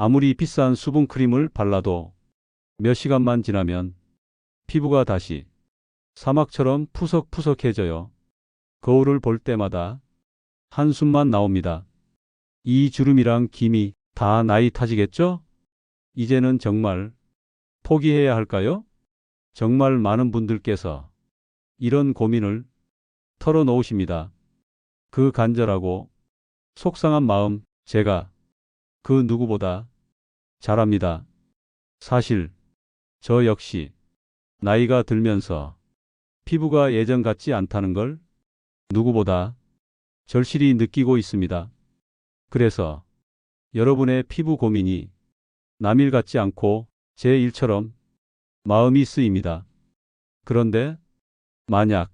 아무리 비싼 수분크림을 발라도 몇 시간만 지나면 피부가 다시 사막처럼 푸석푸석해져요. 거울을 볼 때마다 한숨만 나옵니다. 이 주름이랑 김이 다 나이 탓이겠죠? 이제는 정말 포기해야 할까요? 정말 많은 분들께서 이런 고민을 털어놓으십니다. 그 간절하고 속상한 마음 제가 그 누구보다 잘합니다. 사실 저 역시 나이가 들면서 피부가 예전 같지 않다는 걸 누구보다 절실히 느끼고 있습니다. 그래서 여러분의 피부 고민이 남일 같지 않고 제 일처럼 마음이 쓰입니다. 그런데 만약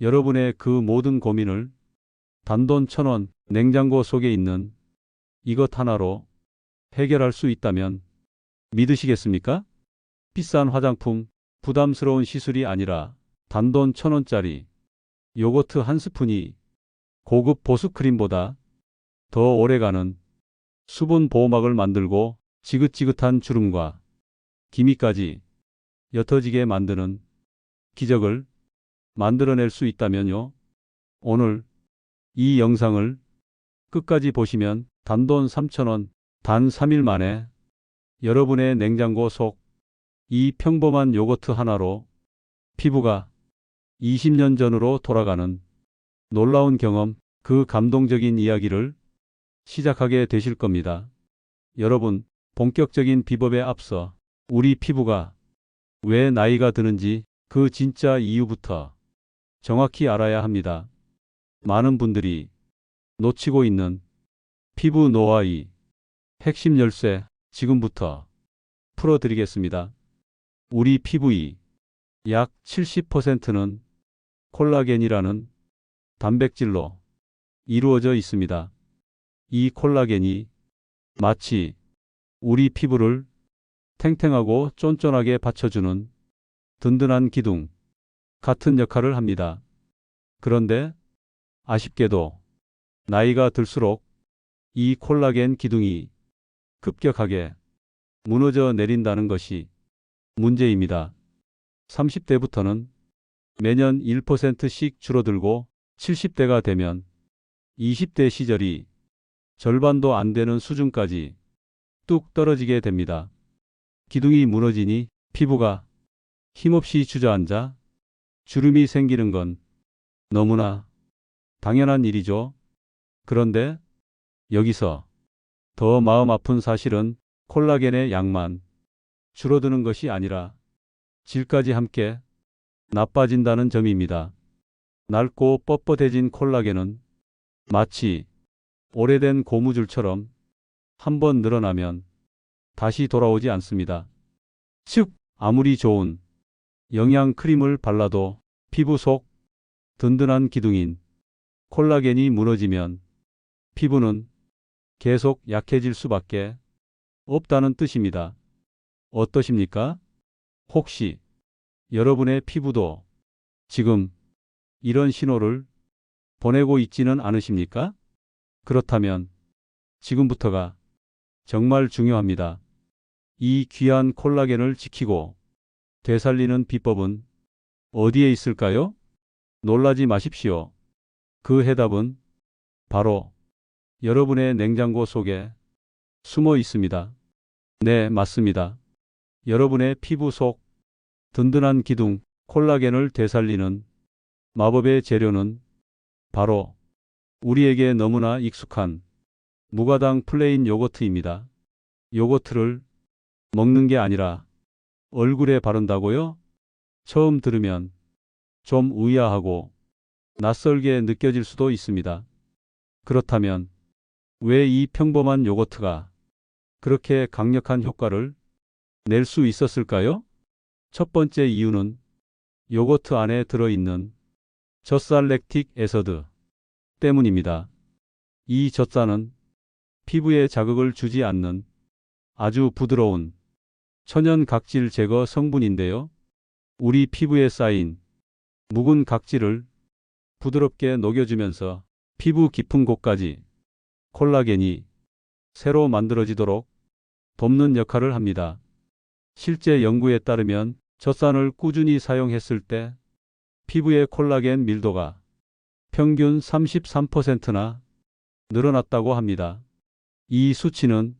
여러분의 그 모든 고민을 단돈 천원 냉장고 속에 있는 이것 하나로 해결할 수 있다면 믿으시겠습니까? 비싼 화장품, 부담스러운 시술이 아니라 단돈 천 원짜리 요거트 한 스푼이 고급 보습크림보다 더 오래가는 수분 보호막을 만들고 지긋지긋한 주름과 기미까지 옅어지게 만드는 기적을 만들어낼 수 있다면요. 오늘 이 영상을 끝까지 보시면 단돈 3,000원, 단 3일 만에 여러분의 냉장고 속 이 평범한 요거트 하나로 피부가 20년 전으로 돌아가는 놀라운 경험, 그 감동적인 이야기를 시작하게 되실 겁니다. 여러분, 본격적인 비법에 앞서 우리 피부가 왜 나이가 드는지 그 진짜 이유부터 정확히 알아야 합니다. 많은 분들이 놓치고 있는 피부 노화의 핵심 열쇠 지금부터 풀어드리겠습니다. 우리 피부의 약 70%는 콜라겐이라는 단백질로 이루어져 있습니다. 이 콜라겐이 마치 우리 피부를 탱탱하고 쫀쫀하게 받쳐주는 든든한 기둥 같은 역할을 합니다. 그런데 아쉽게도 나이가 들수록 이 콜라겐 기둥이 급격하게 무너져 내린다는 것이 문제입니다. 30대부터는 매년 1%씩 줄어들고 70대가 되면 20대 시절이 절반도 안 되는 수준까지 뚝 떨어지게 됩니다. 기둥이 무너지니 피부가 힘없이 주저앉아 주름이 생기는 건 너무나 당연한 일이죠. 그런데 여기서 더 마음 아픈 사실은 콜라겐의 양만 줄어드는 것이 아니라 질까지 함께 나빠진다는 점입니다. 낡고 뻣뻣해진 콜라겐은 마치 오래된 고무줄처럼 한 번 늘어나면 다시 돌아오지 않습니다. 즉, 아무리 좋은 영양 크림을 발라도 피부 속 든든한 기둥인 콜라겐이 무너지면 피부는 계속 약해질 수밖에 없다는 뜻입니다. 어떠십니까? 혹시 여러분의 피부도 지금 이런 신호를 보내고 있지는 않으십니까? 그렇다면 지금부터가 정말 중요합니다. 이 귀한 콜라겐을 지키고 되살리는 비법은 어디에 있을까요? 놀라지 마십시오. 그 해답은 바로 여러분의 냉장고 속에 숨어 있습니다. 네, 맞습니다. 여러분의 피부 속 든든한 기둥, 콜라겐을 되살리는 마법의 재료는 바로 우리에게 너무나 익숙한 무가당 플레인 요거트입니다. 요거트를 먹는 게 아니라 얼굴에 바른다고요? 처음 들으면 좀 의아하고 낯설게 느껴질 수도 있습니다. 그렇다면 왜 이 평범한 요거트가 그렇게 강력한 효과를 낼 수 있었을까요? 첫 번째 이유는 요거트 안에 들어있는 젖살 렉틱 에서드 때문입니다. 이 젖산은 피부에 자극을 주지 않는 아주 부드러운 천연 각질 제거 성분인데요. 우리 피부에 쌓인 묵은 각질을 부드럽게 녹여주면서 피부 깊은 곳까지 콜라겐이 새로 만들어지도록 돕는 역할을 합니다. 실제 연구에 따르면 젖산을 꾸준히 사용했을 때 피부의 콜라겐 밀도가 평균 33%나 늘어났다고 합니다. 이 수치는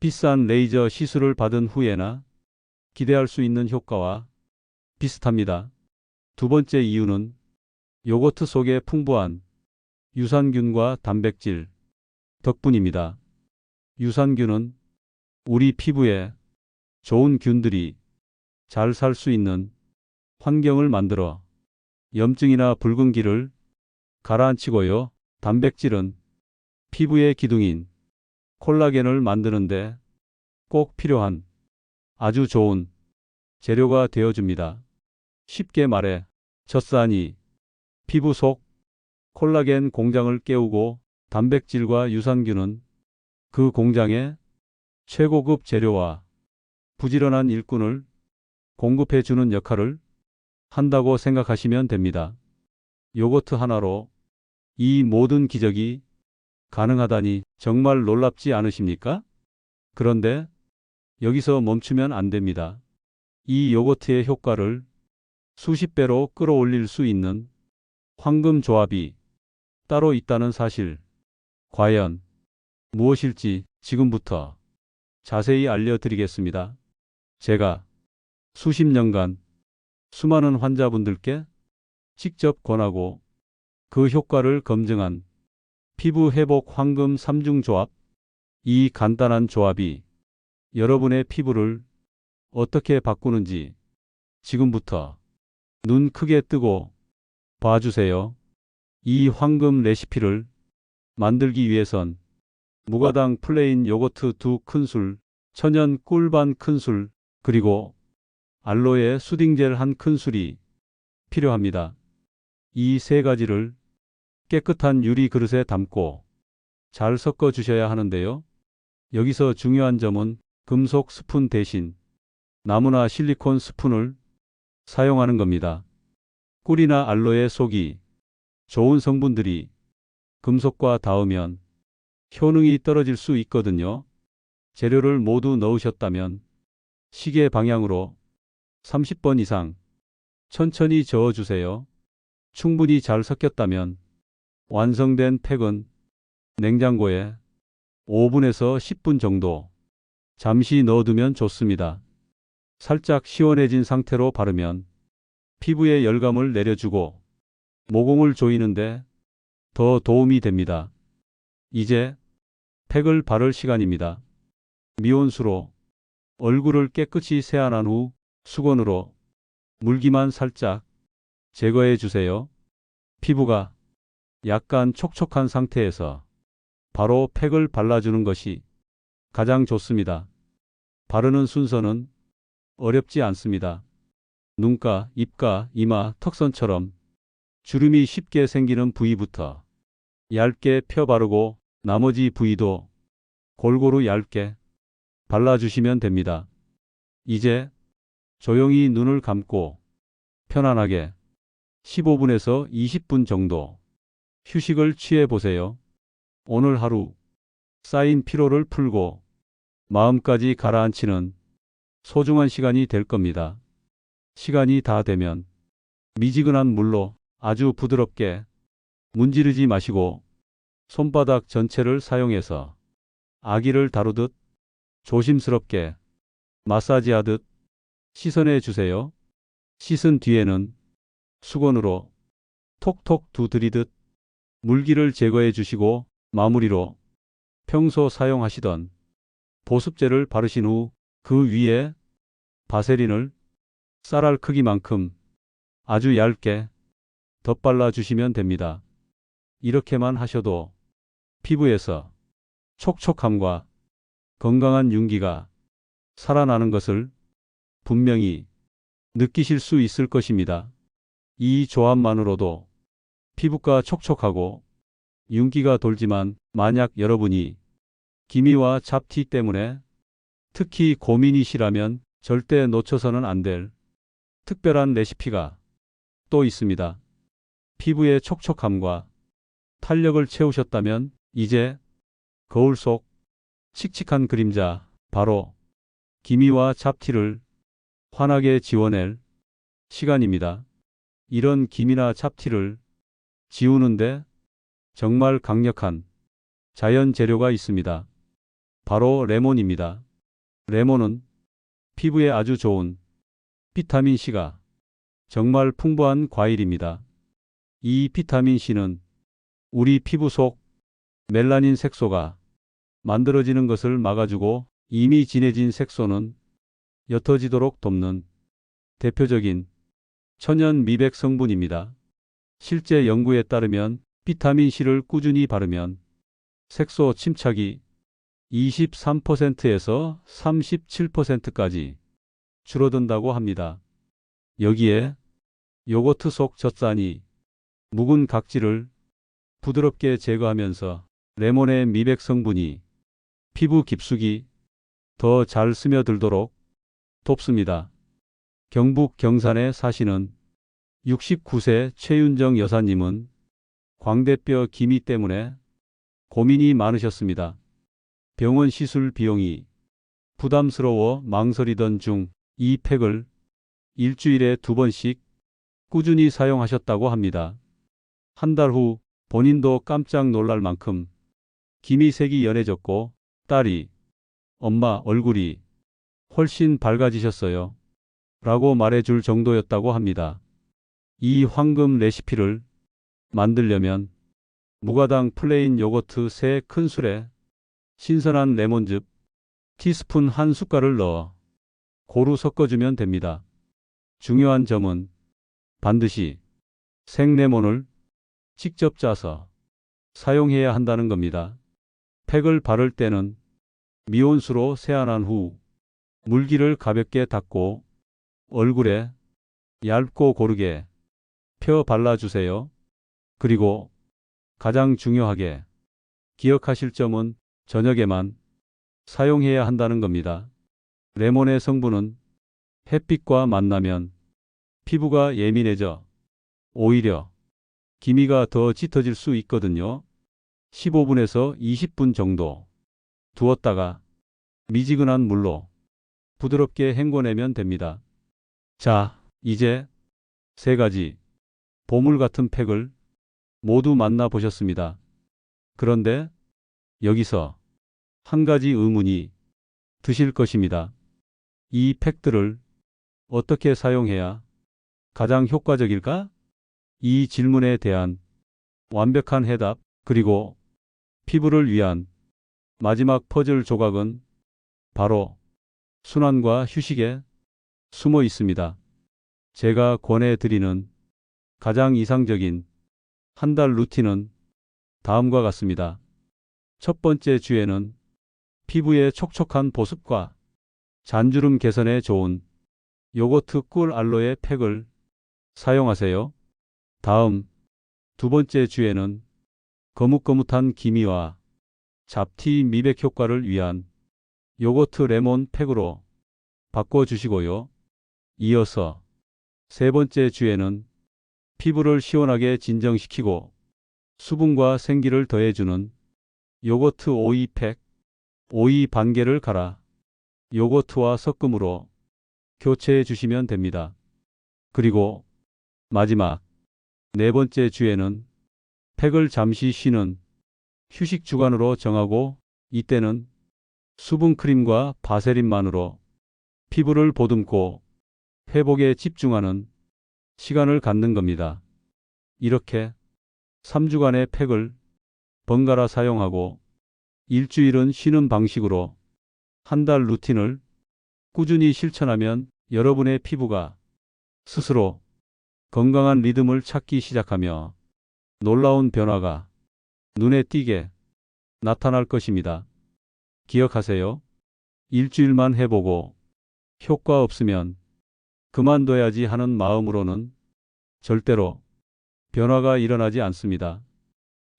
비싼 레이저 시술을 받은 후에나 기대할 수 있는 효과와 비슷합니다. 두 번째 이유는 요거트 속에 풍부한 유산균과 단백질 덕분입니다. 유산균은 우리 피부에 좋은 균들이 잘 살 수 있는 환경을 만들어 염증이나 붉은기를 가라앉히고요. 단백질은 피부의 기둥인 콜라겐을 만드는데 꼭 필요한 아주 좋은 재료가 되어줍니다. 쉽게 말해 젖산이 피부 속 콜라겐 공장을 깨우고 단백질과 유산균은 그 공장의 최고급 재료와 부지런한 일꾼을 공급해 주는 역할을 한다고 생각하시면 됩니다. 요거트 하나로 이 모든 기적이 가능하다니 정말 놀랍지 않으십니까? 그런데 여기서 멈추면 안 됩니다. 이 요거트의 효과를 수십 배로 끌어올릴 수 있는 황금 조합이 따로 있다는 사실. 과연 무엇일지 지금부터 자세히 알려드리겠습니다. 제가 수십 년간 수많은 환자분들께 직접 권하고 그 효과를 검증한 피부 회복 황금 3중 조합. 이 간단한 조합이 여러분의 피부를 어떻게 바꾸는지 지금부터 눈 크게 뜨고 봐주세요. 이 황금 레시피를 만들기 위해선 무가당 플레인 요거트 두 큰술, 천연 꿀 반 큰술, 그리고 알로에 수딩젤 한 큰술이 필요합니다. 이 세 가지를 깨끗한 유리 그릇에 담고 잘 섞어 주셔야 하는데요. 여기서 중요한 점은 금속 스푼 대신 나무나 실리콘 스푼을 사용하는 겁니다. 꿀이나 알로에 속이 좋은 성분들이 금속과 닿으면 효능이 떨어질 수 있거든요. 재료를 모두 넣으셨다면 시계 방향으로 30번 이상 천천히 저어주세요. 충분히 잘 섞였다면 완성된 팩은 냉장고에 5분에서 10분 정도 잠시 넣어두면 좋습니다. 살짝 시원해진 상태로 바르면 피부에 열감을 내려주고 모공을 조이는데 더 도움이 됩니다. 이제 팩을 바를 시간입니다. 미온수로 얼굴을 깨끗이 세안한 후 수건으로 물기만 살짝 제거해 주세요. 피부가 약간 촉촉한 상태에서 바로 팩을 발라주는 것이 가장 좋습니다. 바르는 순서는 어렵지 않습니다. 눈가, 입가, 이마, 턱선처럼 주름이 쉽게 생기는 부위부터 얇게 펴 바르고 나머지 부위도 골고루 얇게 발라주시면 됩니다. 이제 조용히 눈을 감고 편안하게 15분에서 20분 정도 휴식을 취해 보세요. 오늘 하루 쌓인 피로를 풀고 마음까지 가라앉히는 소중한 시간이 될 겁니다. 시간이 다 되면 미지근한 물로 아주 부드럽게 문지르지 마시고 손바닥 전체를 사용해서 아기를 다루듯 조심스럽게 마사지하듯 씻어내 주세요. 씻은 뒤에는 수건으로 톡톡 두드리듯 물기를 제거해 주시고 마무리로 평소 사용하시던 보습제를 바르신 후 그 위에 바세린을 쌀알 크기만큼 아주 얇게 덧발라 주시면 됩니다. 이렇게만 하셔도 피부에서 촉촉함과 건강한 윤기가 살아나는 것을 분명히 느끼실 수 있을 것입니다. 이 조합만으로도 피부가 촉촉하고 윤기가 돌지만 만약 여러분이 기미와 잡티 때문에 특히 고민이시라면 절대 놓쳐서는 안 될 특별한 레시피가 또 있습니다. 피부의 촉촉함과 탄력을 채우셨다면 이제 거울 속 칙칙한 그림자 바로 기미와 잡티를 환하게 지워낼 시간입니다. 이런 기미나 잡티를 지우는데 정말 강력한 자연 재료가 있습니다. 바로 레몬입니다. 레몬은 피부에 아주 좋은 비타민 C가 정말 풍부한 과일입니다. 이 비타민 C는 우리 피부 속 멜라닌 색소가 만들어지는 것을 막아주고 이미 진해진 색소는 옅어지도록 돕는 대표적인 천연 미백 성분입니다. 실제 연구에 따르면 비타민 C를 꾸준히 바르면 색소 침착이 23%에서 37%까지 줄어든다고 합니다. 여기에 요거트 속 젖산이 묵은 각질을 부드럽게 제거하면서 레몬의 미백 성분이 피부 깊숙이 더 잘 스며들도록 돕습니다. 경북 경산에 사시는 69세 최윤정 여사님은 광대뼈 기미 때문에 고민이 많으셨습니다. 병원 시술 비용이 부담스러워 망설이던 중 이 팩을 일주일에 두 번씩 꾸준히 사용하셨다고 합니다. 한 달 후 본인도 깜짝 놀랄 만큼 기미색이 연해졌고 딸이 엄마 얼굴이 훨씬 밝아지셨어요. 라고 말해줄 정도였다고 합니다. 이 황금 레시피를 만들려면 무가당 플레인 요거트 3큰 술에 신선한 레몬즙 티스푼 한 숟갈을 넣어 고루 섞어주면 됩니다. 중요한 점은 반드시 생레몬을 직접 짜서 사용해야 한다는 겁니다. 팩을 바를 때는 미온수로 세안한 후 물기를 가볍게 닦고 얼굴에 얇고 고르게 펴 발라주세요. 그리고 가장 중요하게 기억하실 점은 저녁에만 사용해야 한다는 겁니다. 레몬의 성분은 햇빛과 만나면 피부가 예민해져 오히려 기미가 더 짙어질 수 있거든요. 15분에서 20분 정도 두었다가 미지근한 물로 부드럽게 헹궈내면 됩니다. 자, 이제 세 가지 보물 같은 팩을 모두 만나보셨습니다. 그런데 여기서 한 가지 의문이 드실 것입니다. 이 팩들을 어떻게 사용해야 가장 효과적일까? 이 질문에 대한 완벽한 해답, 그리고 피부를 위한 마지막 퍼즐 조각은 바로 순환과 휴식에 숨어 있습니다. 제가 권해드리는 가장 이상적인 한 달 루틴은 다음과 같습니다. 첫 번째 주에는 피부의 촉촉한 보습과 잔주름 개선에 좋은 요거트 꿀 알로에 팩을 사용하세요. 다음 두 번째 주에는 거뭇거뭇한 기미와 잡티 미백 효과를 위한 요거트 레몬 팩으로 바꿔주시고요. 이어서 세 번째 주에는 피부를 시원하게 진정시키고 수분과 생기를 더해주는 요거트 오이 팩, 오이 반 개를 갈아 요거트와 섞음으로 교체해 주시면 됩니다. 그리고 마지막 네 번째 주에는 팩을 잠시 쉬는 휴식 주간으로 정하고 이때는 수분 크림과 바세린만으로 피부를 보듬고 회복에 집중하는 시간을 갖는 겁니다. 이렇게 3주간의 팩을 번갈아 사용하고 일주일은 쉬는 방식으로 한 달 루틴을 꾸준히 실천하면 여러분의 피부가 스스로 건강한 리듬을 찾기 시작하며 놀라운 변화가 눈에 띄게 나타날 것입니다. 기억하세요. 일주일만 해보고 효과 없으면 그만둬야지 하는 마음으로는 절대로 변화가 일어나지 않습니다.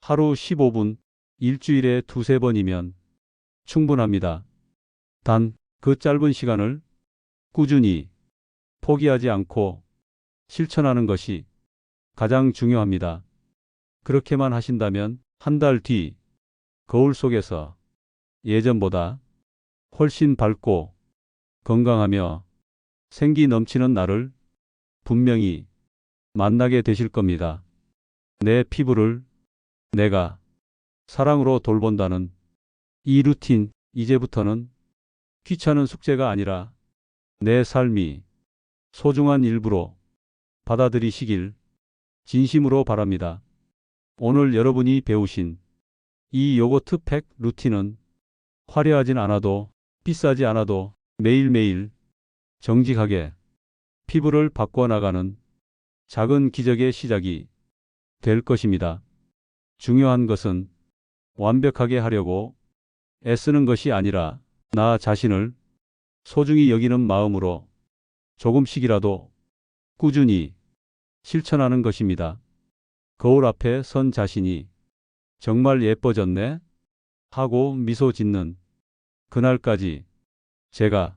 하루 15분, 일주일에 두세 번이면 충분합니다. 단 그 짧은 시간을 꾸준히 포기하지 않고 실천하는 것이 가장 중요합니다. 그렇게만 하신다면 한 달 뒤 거울 속에서 예전보다 훨씬 밝고 건강하며 생기 넘치는 나를 분명히 만나게 되실 겁니다. 내 피부를 내가 사랑으로 돌본다는 이 루틴, 이제부터는 귀찮은 숙제가 아니라 내 삶이 소중한 일부로 받아들이시길 진심으로 바랍니다. 오늘 여러분이 배우신 이 요거트 팩 루틴은 화려하진 않아도 비싸지 않아도 매일매일 정직하게 피부를 바꿔나가는 작은 기적의 시작이 될 것입니다. 중요한 것은 완벽하게 하려고 애쓰는 것이 아니라 나 자신을 소중히 여기는 마음으로 조금씩이라도 꾸준히 실천하는 것입니다. 거울 앞에 선 자신이 정말 예뻐졌네 하고 미소 짓는 그날까지 제가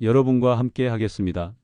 여러분과 함께 하겠습니다.